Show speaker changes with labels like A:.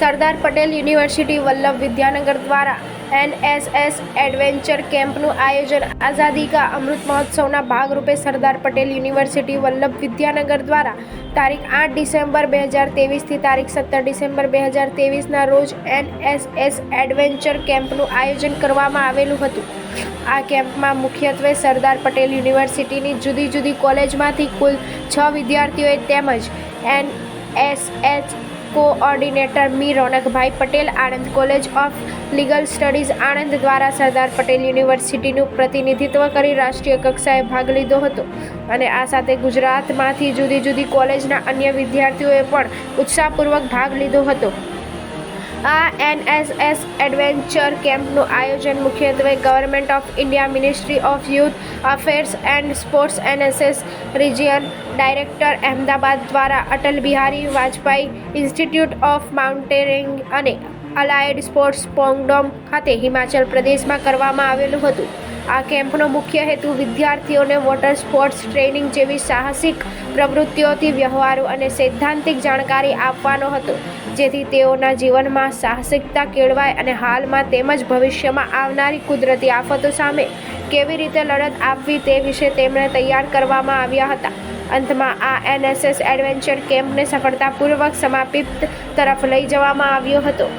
A: સરદાર Patel university Vallabh Vidyanagar દ્વારા NSS adventure કેમ્પનું આયોજન આઝાદી કા અમૃત મહોત્સવના ભાગરૂપે સરદાર પટેલ યુનિવર્સિટી વલ્લભ વિદ્યાનગર દ્વારા તારીખ આઠ ડિસેમ્બર બે હજાર તેવીસથી તારીખ સત્તર ડિસેમ્બર બે હજાર તેવીસના રોજ એનએસએસ એડવેન્ચર કેમ્પનું આયોજન કરવામાં આવેલું હતું. આ કેમ્પમાં મુખ્યત્વે સરદાર પટેલ યુનિવર્સિટીની જુદી જુદી કોલેજમાંથી કુલ છ વિદ્યાર્થીઓએ તેમજ એન એસ એચ કોઓર્ડિનેટર મી રોનકભાઈ Patel, Anand college of legal studies Anand દ્વારા સરદાર પટેલ યુનિવર્સિટીનું પ્રતિનિધિત્વ કરી રાષ્ટ્રીય કક્ષાએ ભાગ લીધો હતો. અને આ સાથે ગુજરાતમાંથી જુદી જુદી કોલેજના અન્ય વિદ્યાર્થીઓએ પણ ઉત્સાહપૂર્વક ભાગ લીધો હતો. આ એનએસએસ એડવેન્ચર કેમ્પનું આયોજન મુખ્યત્વે government of India, ministry of youth affairs and sports NSS region, director Ahmedabad દ્વારા Atal Bihari Vajpayee institute of mountaineering અને અલાયડ સ્પોર્ટ્સ પોંગડોમ ખાતે હિમાચલ પ્રદેશમાં કરવામાં આવેલું હતું. આ કેમ્પનો મુખ્ય હેતુ વિદ્યાર્થીઓને વોટર સ્પોર્ટ્સ ટ્રેનિંગ જેવી સાહસિક પ્રવૃત્તિઓથી વ્યવહારો અને સૈદ્ધાંતિક જાણકારી આપવાનો હતો. જેથી તેઓના જીવનમાં સાહસિકતા કેળવાય અને હાલમાં તેમજ ભવિષ્યમાં આવનારી કુદરતી આફતો સામે કેવી રીતે લડત આપવી તે વિશે તેમણે તૈયાર કરવામાં આવ્યા હતા. અંતમાં આ એનએસએસ એડવેન્ચર કેમ્પને સફળતાપૂર્વક સમાપિત તરફ લઈ જવામાં આવ્યો હતો.